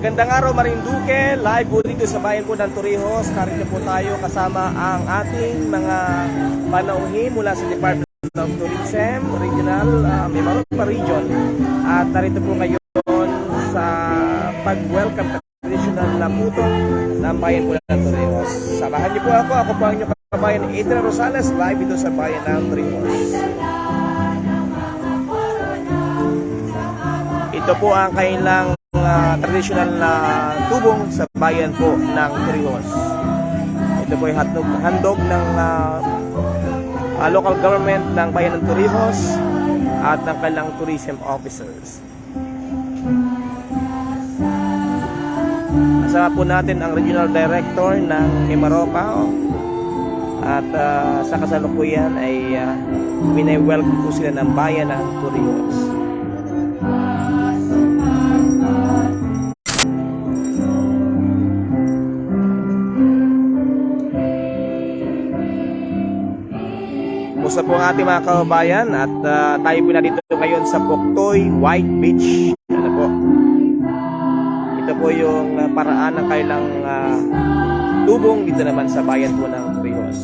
Magandang araw Marinduque, live po dito sa bayan po ng Torrijos. Narito po tayo kasama ang ating mga panauhin mula sa Department of Tourism, Regional, uh, Mimaropa Region. At narito po ngayon sa pag-welcome traditional na puto ng bayan po ng Torrijos. Samahan niyo po ako, ako po ang inyong kabayan Adrian Rosales, live dito sa bayan ng Torrijos. Ito po ang kailang uh, traditional na tubong sa bayan po ng Torrijos. Ito po yung handog, handog ng uh, uh, local government ng bayan ng Torrijos at ng kailang tourism officers. Kasama po natin ang regional director ng Mimaropa oh. at uh, sa kasalukuyan ay uh, winay-welcome po sila ng bayan ng Torrijos. Kumusta po ating mga kababayan at ah, tayo po na dito ngayon sa Poktoy White Beach. Ano po? Ito po yung paraan ng kailang ah, tubong dito naman sa bayan po ng Torrijos.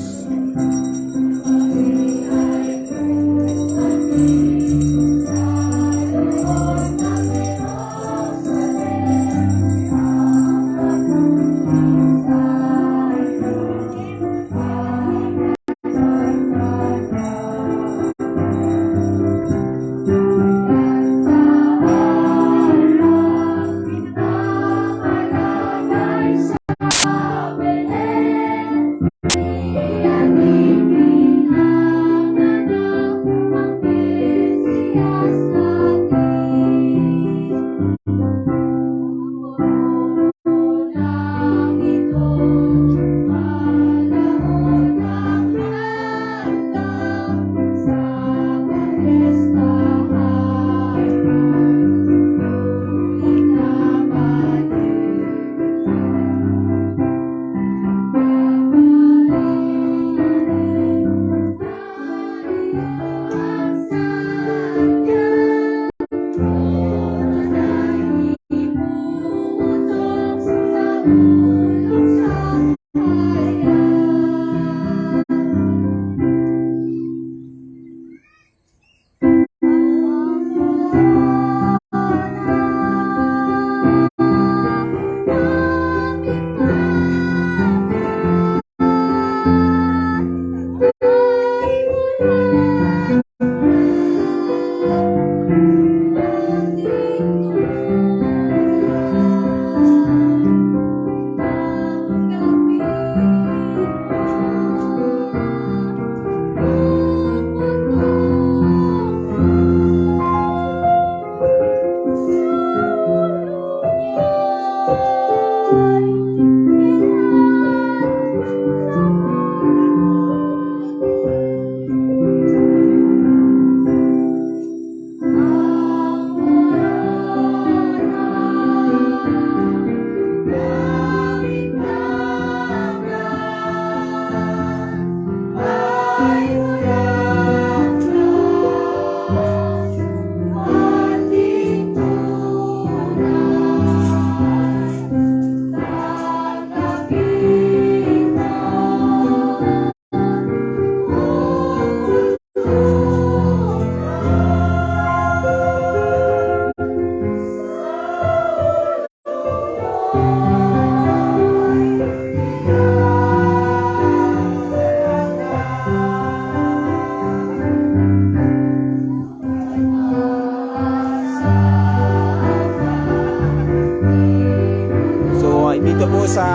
Dito po sa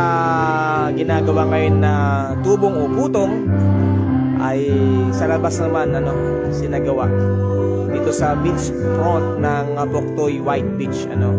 ginagawa ngayon na tubong o putong ay sa labas naman ano sinagawa dito sa beach front ng Boktoy White Beach ano.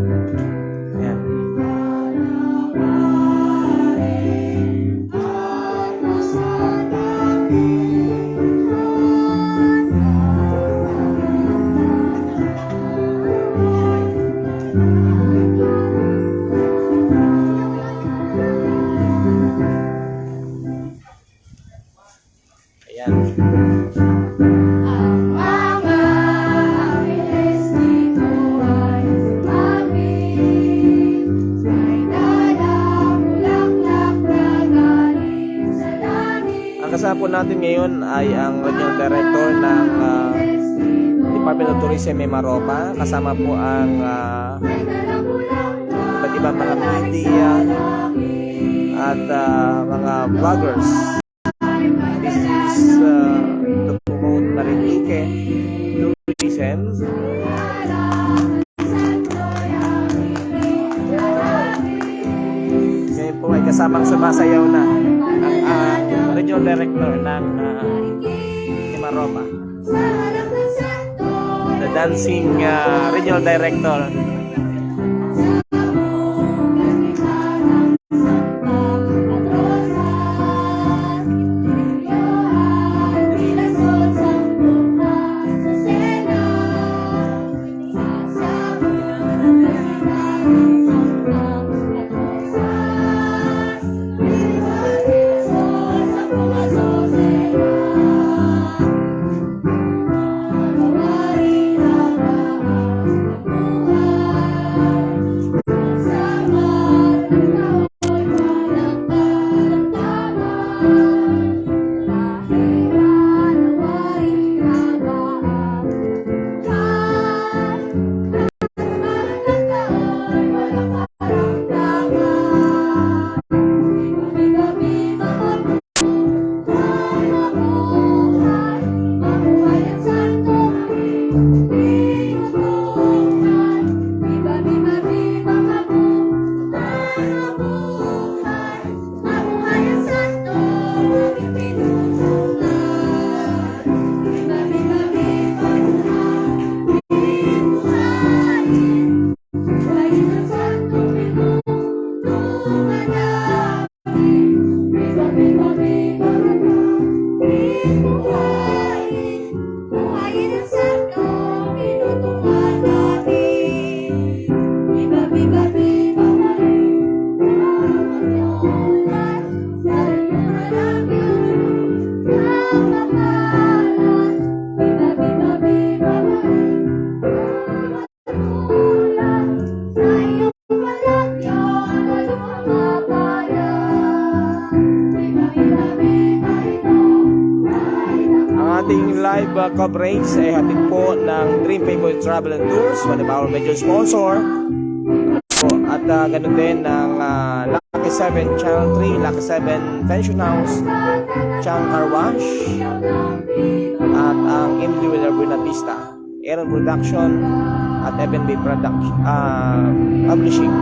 Kasama natin ngayon ay ang Regional Director ng ah, Department of Tourism may Maropa. Kasama po ang uh, iba't mga media at ah, mga vloggers. This is uh, to promote Marinike tourism. Ngayon po ay kasamang sumasayaw na ang uh, Regional Director ng uh, Maropa. The dancing uh, Regional Director coverage ay hatid po ng Dream Favorite Travel and Tours, one of our major sponsor. Po, At uh, ganun din ng uh, Lucky 7 Channel 3, Lucky 7 Pension House, Chang Car Wash, at ang Emily Wheeler Buenavista, Aaron Production, at FNB Production, uh, Publishing.